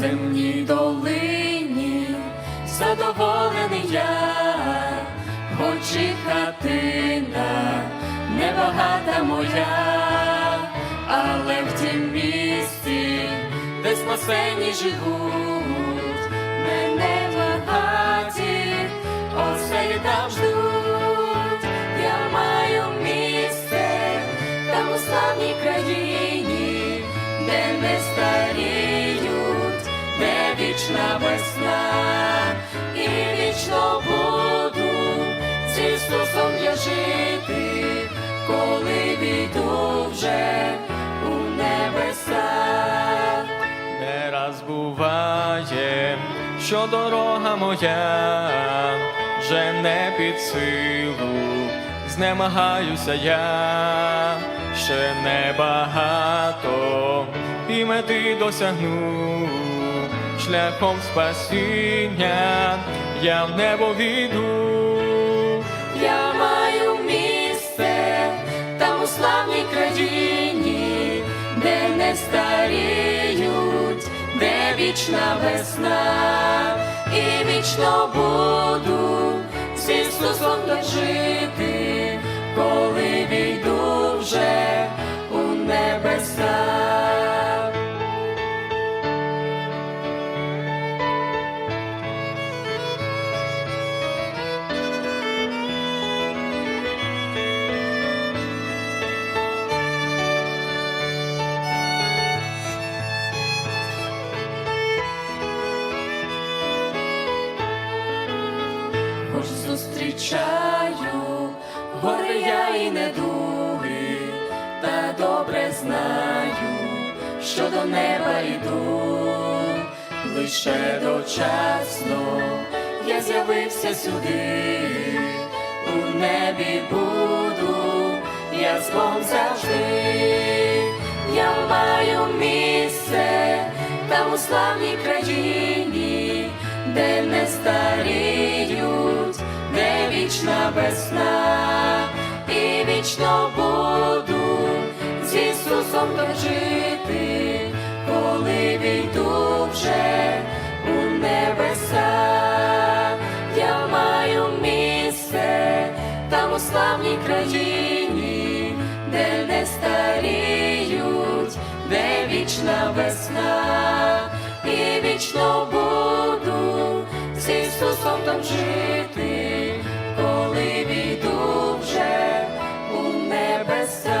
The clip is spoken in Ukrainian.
земній долині, задоволений я, хоч і хатина небагата моя, але в тім місці, де спасені живуть, мене багаті, оселі там ждуть, я маю місце там у славній країні, де не старіють, де вічна весна, і вічно буду з Ісусом я жити, коли війду вже у небеса. Не раз буває, що дорога моя вже не під силу, знемагаюся я, ще небагато і мети досягну, шляхом спасіння. Я в небо війду. Я маю місце там у славній країні, де не старіють, де вічна весна, і вічно буду з Ісусом жити, коли війду зустрічаю. Гори я і недуги, та добре знаю, що до неба йду, лише дочасно я з'явився сюди, у небі буду, я з Богом завжди, я маю місце там у славній країні, де не старіють, де вічна весна, і вічно буду з Ісусом жити, коли війду вже у небеса, я маю місце там у славній країні, де не старіють, де вічна весна, і вічно буду з Ісусом там жити. best